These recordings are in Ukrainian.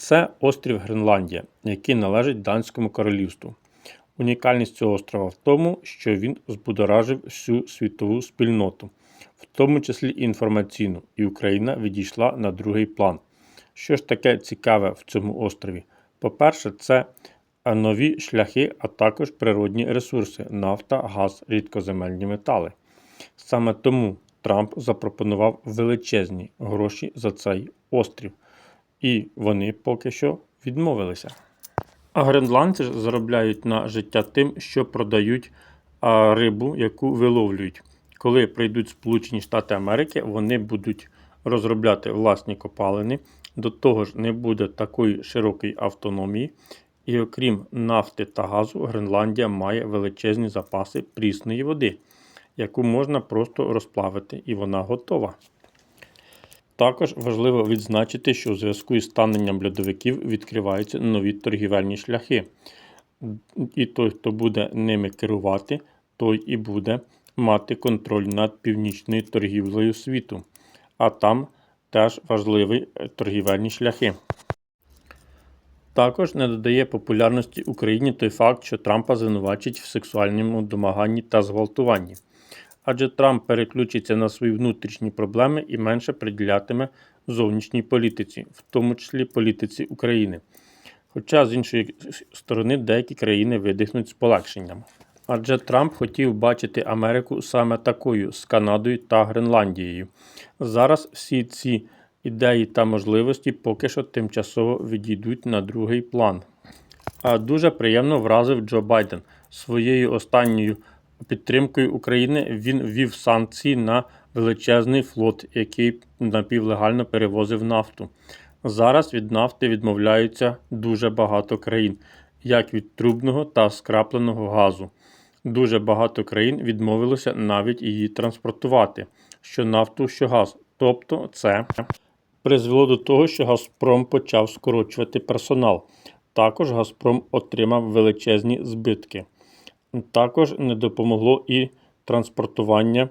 Це острів Гренландія, який належить Данському королівству. Унікальність цього острова в тому, що він збудоражив всю світову спільноту, в тому числі інформаційну, і Україна відійшла на другий план. Що ж таке цікаве в цьому острові? По-перше, це е, нові шляхи, а також природні ресурси нафта, газ, рідкоземельні метали. Саме тому Трамп запропонував величезні гроші за цей острів, і вони поки що відмовилися. А гренландці ж заробляють на життя тим, що продають рибу, яку виловлюють. Коли прийдуть Сполучені Штати Америки, вони будуть розробляти власні копалини. До того ж, не буде такої широкої автономії. І окрім нафти та газу, Гренландія має величезні запаси прісної води, яку можна просто розплавити, і вона готова. Також важливо відзначити, що у зв'язку із станенням льодовиків відкриваються нові торгівельні шляхи. І той, хто буде ними керувати, той і буде мати контроль над північною торгівлею світу. А там теж важливі е, торгівельні шляхи. Також не додає популярності Україні той факт, що Трампа звинувачить в сексуальному домаганні та зґвалтуванні. Адже Трамп переключиться на свої внутрішні проблеми і менше приділятиме зовнішній політиці, в тому числі політиці України. Хоча, з іншої сторони, деякі країни видихнуть з полегшенням. Адже Трамп хотів бачити Америку саме такою з Канадою та Гренландією. Зараз всі ці ідеї та можливості поки що тимчасово відійдуть на другий план. А дуже приємно вразив Джо Байден своєю останньою підтримкою України. Він ввів санкції на величезний флот, який напівлегально перевозив нафту. Зараз від нафти відмовляються дуже багато країн, як від трубного та скрапленого газу. Дуже багато країн відмовилося навіть її транспортувати, що нафту, що газ. Тобто це призвело до того, що Газпром почав скорочувати персонал. Також Газпром отримав величезні збитки. Також не допомогло і транспортування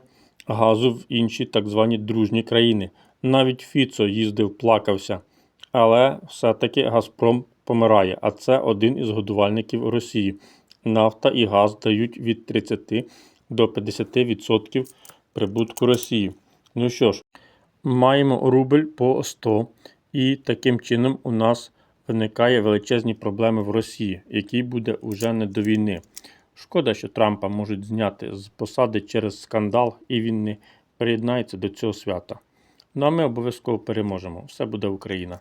газу в інші так звані дружні країни. Навіть Фіцо їздив, плакався. Але все-таки Газпром помирає, а це один із годувальників Росії. Нафта і газ дають від 30 до 50% прибутку Росії. Ну що ж, маємо рубль по 100, і таким чином у нас виникає величезні проблеми в Росії, який буде уже не до війни. Шкода, що Трампа можуть зняти з посади через скандал, і він не приєднається до цього свята. Ну а ми обов'язково переможемо. Все буде Україна!